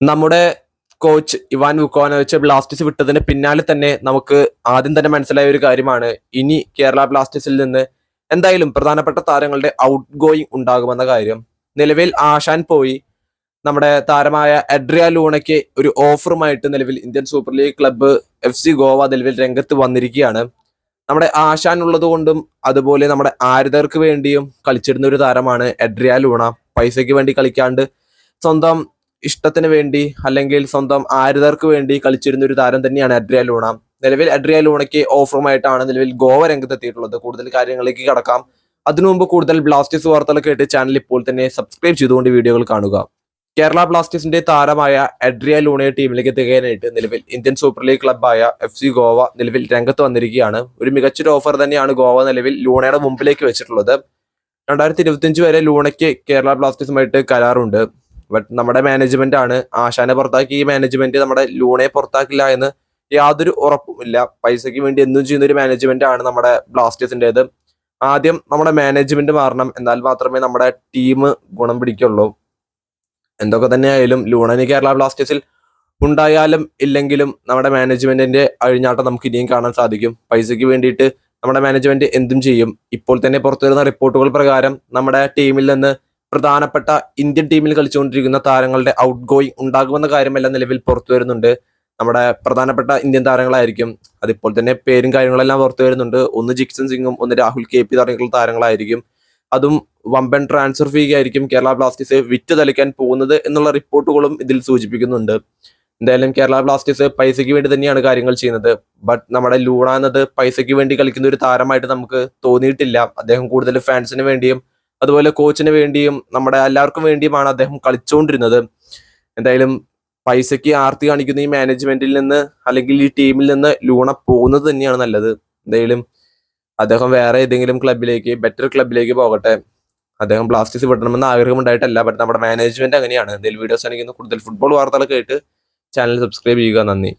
നമ്മുടെ coach Ivan Vukomanovic Blasters വിട്ടതിന് പിന്നാലെ തന്നെ നമുക്ക് ആദ്യം തന്നെ മനസ്സിലായ ഒരു കാര്യമാണ്. ഇനി കേരള ബ്ലാസ്റ്റേഴ്സിൽ നിന്ന് എന്തായാലും പ്രധാനപ്പെട്ട താരങ്ങളുടെ ഔട്ട് ഗോയിങ് ഉണ്ടാകുമെന്ന കാര്യം. നിലവിൽ ആശാൻ പോയി. നമ്മുടെ താരമായ അഡ്രിയ ലൂണയ്ക്ക് ഒരു ഓഫറുമായിട്ട് നിലവിൽ Indian Super League club F C Goa നിലവിൽ രംഗത്ത് വന്നിരിക്കുകയാണ്. നമ്മുടെ ആശാൻ ഉള്ളത് കൊണ്ടും അതുപോലെ നമ്മുടെ ആരുതർക്ക് വേണ്ടിയും കളിച്ചിരുന്ന ഒരു താരമാണ് എഡ്രിയ ലൂണ. പൈസയ്ക്ക് വേണ്ടി കളിക്കാണ്ട് സ്വന്തം ഇഷ്ടത്തിന് വേണ്ടി അല്ലെങ്കിൽ സ്വന്തം ആരുതർക്ക് വേണ്ടി കളിച്ചിരുന്ന ഒരു താരം തന്നെയാണ് അഡ്രിയ ലൂണ. നിലവിൽ അഡ്രിയ ലൂണയ്ക്ക് ഓഫറുമായിട്ടാണ് നിലവിൽ ഗോവ രംഗത്തെത്തിയിട്ടുള്ളത്. കൂടുതൽ കാര്യങ്ങളിലേക്ക് കടക്കാം. അതിനു മുമ്പ് കൂടുതൽ ബ്ലാസ്റ്റേഴ്സ് വാർത്തകൾ കേട്ട് ചാനൽ ഇപ്പോൾ തന്നെ സബ്സ്ക്രൈബ് ചെയ്തുകൊണ്ട് വീഡിയോകൾ കാണുക. കേരള ബ്ലാസ്റ്റേഴ്സിന്റെ താരമായ അഡ്രിയ ലൂണയെ ടീമിലേക്ക് തികയാനായിട്ട് നിലവിൽ ഇന്ത്യൻ സൂപ്പർ ലീഗ് ക്ലബ്ബായ എഫ് സി ഗോവ നിലവിൽ രംഗത്ത് വന്നിരിക്കുകയാണ്. ഒരു മികച്ചൊരു ഓഫർ തന്നെയാണ് ഗോവ നിലവിൽ ലൂണയുടെ മുമ്പിലേക്ക് വെച്ചിട്ടുള്ളത്. രണ്ടായിരത്തി ഇരുപത്തിയഞ്ച് വരെ ലൂണയ്ക്ക് കേരള ബ്ലാസ്റ്റേഴ്സുമായിട്ട് കരാറുണ്ട്. ബട്ട് നമ്മുടെ മാനേജ്മെന്റ് ആണ്. ആശാനെ പുറത്താക്കി ഈ മാനേജ്മെന്റ് നമ്മുടെ ലൂണയെ പുറത്താക്കില്ല എന്ന് യാതൊരു ഉറപ്പുമില്ല. പൈസയ്ക്ക് വേണ്ടി എന്നും ചെയ്യുന്ന ഒരു മാനേജ്മെന്റ് ആണ് നമ്മുടെ ബ്ലാസ്റ്റേഴ്സിന്റെത്. ആദ്യം നമ്മുടെ മാനേജ്മെന്റ് മാറണം. എന്നാൽ മാത്രമേ നമ്മുടെ ടീം ഗുണം പിടിക്കുള്ളൂ. എന്തൊക്കെ തന്നെ ആയാലും ലൂണന് കേരള ബ്ലാസ്റ്റേഴ്സിൽ ഉണ്ടായാലും ഇല്ലെങ്കിലും നമ്മുടെ മാനേജ്മെന്റിന്റെ അഴിഞ്ഞാട്ടം നമുക്ക് ഇനിയും കാണാൻ സാധിക്കും. പൈസയ്ക്ക് വേണ്ടിയിട്ട് നമ്മുടെ മാനേജ്മെന്റ് എന്തും ചെയ്യും. ഇപ്പോൾ തന്നെ പുറത്തു വരുന്ന റിപ്പോർട്ടുകൾ പ്രകാരം നമ്മുടെ ടീമിൽ നിന്ന് പ്രധാനപ്പെട്ട ഇന്ത്യൻ ടീമിൽ കളിച്ചുകൊണ്ടിരിക്കുന്ന താരങ്ങളുടെ ഔട്ട് ഗോയിങ് ഉണ്ടാകുമെന്ന കാര്യമെല്ലാം നിലവിൽ പുറത്തു വരുന്നുണ്ട്. നമ്മുടെ പ്രധാനപ്പെട്ട ഇന്ത്യൻ താരങ്ങളായിരിക്കും. അതിപ്പോൾ തന്നെ പേരും കാര്യങ്ങളെല്ലാം പുറത്തു വരുന്നുണ്ട്. ഒന്ന് ജിക്സൺ സിംഗും ഒന്ന് രാഹുൽ കെ പി തുടങ്ങിയുള്ള താരങ്ങളായിരിക്കും. അതും വമ്പൻ ട്രാൻസ്ഫർ ഫീ ആയിരിക്കും കേരള ബ്ലാസ്റ്റേഴ്സ് വിറ്റ് തളിക്കാൻ പോകുന്നത് എന്നുള്ള റിപ്പോർട്ടുകളും ഇതിൽ സൂചിപ്പിക്കുന്നുണ്ട്. എന്തായാലും കേരള ബ്ലാസ്റ്റേഴ്സ് പൈസയ്ക്ക് വേണ്ടി തന്നെയാണ് കാര്യങ്ങൾ ചെയ്യുന്നത്. ബട്ട് നമ്മുടെ ലൂണ എന്നത് പൈസയ്ക്ക് വേണ്ടി കളിക്കുന്ന ഒരു താരമായിട്ട് നമുക്ക് തോന്നിയിട്ടില്ല. അദ്ദേഹം കൂടുതൽ ഫാൻസിന് വേണ്ടിയും അതുപോലെ കോച്ചിന് വേണ്ടിയും നമ്മുടെ എല്ലാവർക്കും വേണ്ടിയുമാണ് അദ്ദേഹം കളിച്ചുകൊണ്ടിരുന്നത് എന്തായാലും പൈസയ്ക്ക് ആർത്തി കാണിക്കുന്ന ഈ മാനേജ്മെന്റിൽ നിന്ന് അല്ലെങ്കിൽ ഈ ടീമിൽ നിന്ന് ലൂണ പോകുന്നത് തന്നെയാണ് നല്ലത്. എന്തായാലും അദ്ദേഹം വേറെ ഏതെങ്കിലും ക്ലബിലേക്ക് ബെറ്റർ ക്ലബിലേക്ക് പോകട്ടെ. അദ്ദേഹം ബ്ലാസ്റ്റേഴ്സ് വിടണമെന്ന് ആഗ്രഹം ഉണ്ടായിട്ടല്ല ബട്ട് നമ്മുടെ മാനേജ്മെന്റ് അങ്ങനെയാണ്. എന്തെങ്കിലും വീഡിയോസ് ആണെങ്കിൽ കൂടുതൽ ഫുട്ബോൾ വാർത്തകൾ കേട്ട് ചാനൽ സബ്സ്ക്രൈബ് ചെയ്യുക. നന്ദി.